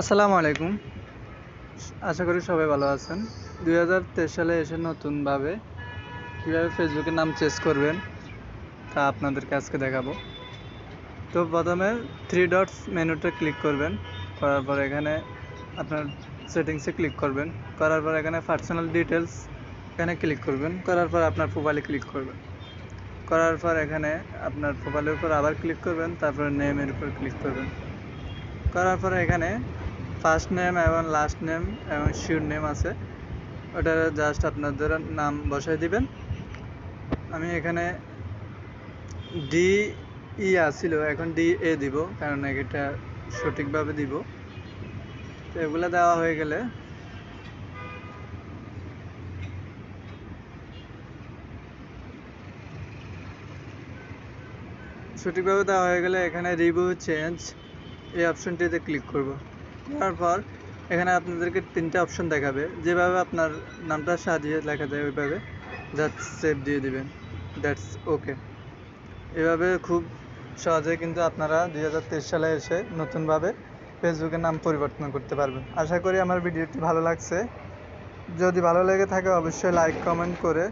আসসালামু আলাইকুম। আশা করি সবাই ভালো আছেন। দুই সালে এসে নতুনভাবে কীভাবে ফেসবুকের নাম চেঞ্জ করবেন, তা আপনাদেরকে আজকে দেখাবো। তো প্রথমে থ্রি ডটস মেনুতে ক্লিক করবেন, করার পর এখানে আপনার সেটিংসে ক্লিক করবেন, করার পর এখানে পার্সোনাল ডিটেলস এখানে ক্লিক করবেন, করার পর আপনার প্রোফাইলে ক্লিক করবেন। করার পর এখানে আপনার প্রোফাইলের উপর আবার ক্লিক করবেন, তারপরে নেমের উপর ক্লিক করবেন। করার পর এখানে ফার্স্ট নেম এবং লাস্ট নেম এবং শিওর নেম আছে। ওটা জাস্ট আপনাদের নাম বসাই দিবেন। আমি এখানে ডি ই আসছিল এখন ডি এ দিব, কারণ এটা সঠিকভাবে দিব। তো এগুলো দেওয়া হয়ে গেলে সঠিকভাবে দেওয়া হয়ে গেলে এখানে রিভিউ চেঞ্জ এই অপশনটিতে ক্লিক করব। করার পর এখানে আপনাদেরকে তিনটা অপশন দেখাবে। যেভাবে আপনার নামটা সাজিয়ে লেখা যায়, ওইভাবে জাস্ট সেভ দিয়ে দিবেন। দ্যাটস ওকে এভাবে খুব সহজে কিন্তু আপনারা দুই হাজার তেইশ সালে এসে নতুনভাবে ফেসবুকের নাম পরিবর্তন করতে পারবেন। আশা করি আমার ভিডিওটি ভালো লাগছে। যদি ভালো লেগে থাকে, অবশ্যই লাইক কমেন্ট করে